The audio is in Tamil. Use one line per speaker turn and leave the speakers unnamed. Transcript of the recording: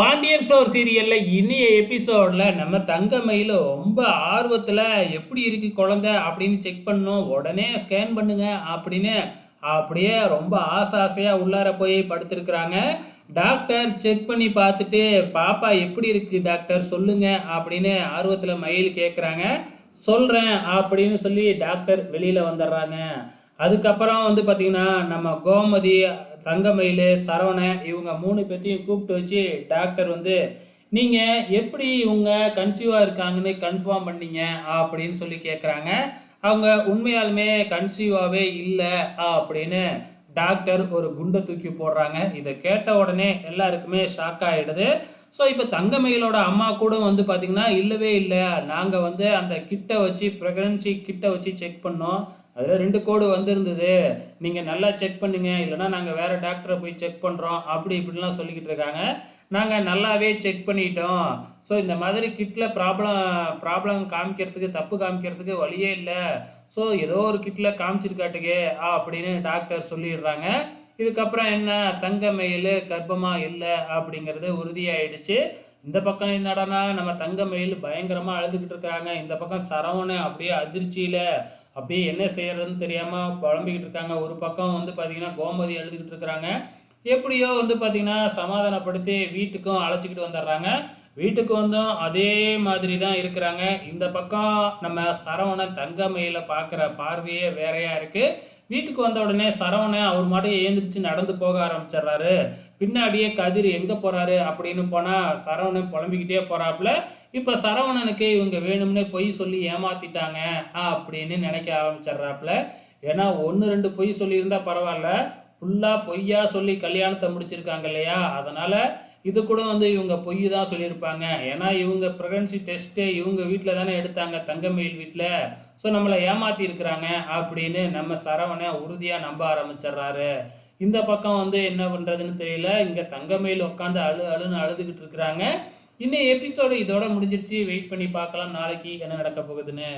பாண்டியன் ஸ்டோர் சீரியலில் இனிய எபிசோடில் நம்ம தங்கமயில் ரொம்ப ஆர்வத்தில் எப்படி இருக்குது குழந்தை அப்படின்னு செக் பண்ணோம் உடனே ஸ்கேன் பண்ணுங்க அப்படின்னு அப்படியே ரொம்ப ஆசை ஆசையாக உள்ளார போய் படுத்திருக்கிறாங்க. டாக்டர் செக் பண்ணி பார்த்துட்டு பாப்பா எப்படி இருக்குது டாக்டர் சொல்லுங்கள் அப்படின்னு ஆர்வத்தில் மயில் கேட்குறாங்க சொல்கிறேன் அப்படின்னு சொல்லி டாக்டர் வெளியில் வந்துடுறாங்க. அதுக்கப்புறம் வந்து பார்த்தீங்கன்னா நம்ம கோமதி தங்கமயில் சரவணன் இவங்க மூணு பேர்த்தையும் கூப்பிட்டு வச்சு டாக்டர் வந்து நீங்கள் எப்படி இவங்க கன்சீவாக இருக்காங்கன்னு கன்ஃபார்ம் பண்ணீங்க? அப்படின்னு சொல்லி கேட்குறாங்க அவங்க உண்மையாலுமே கன்சீவாகவே இல்லை அப்படின்னு டாக்டர் ஒரு குண்டை தூக்கி போடுறாங்க. இதை கேட்ட உடனே எல்லாருக்குமே ஷாக் ஆகிடுது ஸோ இப்போ தங்கமயிலோட அம்மா கூட வந்து பார்த்திங்கன்னா இல்லவே இல்லை. நாங்கள் வந்து அந்த கிட்டை வச்சு ப்ரெக்னன்சி கிட்டை வச்சு செக் பண்ணோம். அதில் ரெண்டு கோடு வந்திருந்தது. நீங்கள் நல்லா செக் பண்ணுங்க. இல்லைன்னா நாங்கள் வேறு டாக்டரை போய் செக் பண்ணுறோம் அப்படி இப்படிலாம் சொல்லிக்கிட்டு இருக்காங்க. நாங்கள் நல்லாவே செக் பண்ணிட்டோம். ஸோ இந்த மாதிரி கிட்டில் ப்ராப்ளம் ப்ராப்ளம் காமிக்கிறதுக்கு தப்பு காமிக்கிறதுக்கு வழியே இல்லை. ஸோ ஏதோ ஒரு கிட்டில் காமிச்சிருக்காட்டுக்கு அப்படின்னு டாக்டர் சொல்லிடுறாங்க. இதுக்கப்புறம் என்ன? தங்க மயில் கர்ப்பமாக இல்லை அப்படிங்கிறது உறுதியாயிடுச்சு. இந்த பக்கம் என்னடானா நம்ம தங்கமயில் பயங்கரமாக அழுதுகிட்டு இருக்காங்க. இந்த பக்கம் சரவணன் அப்படியே அதிர்ச்சியில் அப்படியே என்ன செய்யறதுன்னு தெரியாமல் புலம்பிக்கிட்டு இருக்காங்க. ஒரு பக்கம் வந்து பார்த்திங்கன்னா கோமதி அழுதுகிட்டு இருக்கிறாங்க எப்படியோ வந்து பார்த்திங்கன்னா சமாதானப்படுத்தி வீட்டுக்கும் அழைச்சிக்கிட்டு வந்துடுறாங்க. வீட்டுக்கு வந்தும் அதே மாதிரி தான் இருக்கிறாங்க. இந்த பக்கம் நம்ம சரவணன் தங்கமயில பார்க்குற பார்வையே வேறையாக இருக்குது வீட்டுக்கு வந்த உடனே சரவணன் அவர் மாட்டும் ஏந்திரிச்சு நடந்து போக ஆரம்பிச்சிடுறாரு. பின்னாடியே கதிர் எங்கே போகிறாரு அப்படின்னு போனால் சரவணன் புலம்பிக்கிட்டே போகிறாப்புல இப்போ சரவணனுக்கு இவங்க வேணும்னே பொய் சொல்லி ஏமாத்திட்டாங்க அப்படின்னு நினைக்க ஆரம்பிச்சிடுறாப்புல. ஏன்னா ஒன்று ரெண்டு பொய் சொல்லியிருந்தால் பரவாயில்ல. ஃபுல்லாக பொய்யா சொல்லி கல்யாணத்தை முடிச்சிருக்காங்க இல்லையா? அதனால் இது கூட வந்து இவங்க பொய் தான் சொல்லியிருப்பாங்க. ஏன்னா இவங்க ப்ரெக்னன்சி டெஸ்ட்டு இவங்க வீட்டில் தானே எடுத்தாங்க தங்கமயில் வீட்டில் ஸோ நம்மளை ஏமாற்றி இருக்கிறாங்க அப்படின்னு நம்ம சரவணை உறுதியாக நம்ப ஆரம்பிச்சிடுறாரு. இந்த பக்கம் வந்து என்ன பண்ணுறதுன்னு தெரியல. இங்கே தங்கமயில் உட்காந்து அழு அழுன்னு அழுதுகிட்டு இருக்கிறாங்க. இன்னும் எபிசோடு இதோட முடிஞ்சிருச்சு. வெயிட் பண்ணி பார்க்கலாம். நாளைக்கு என்ன நடக்க போகுதுன்னு.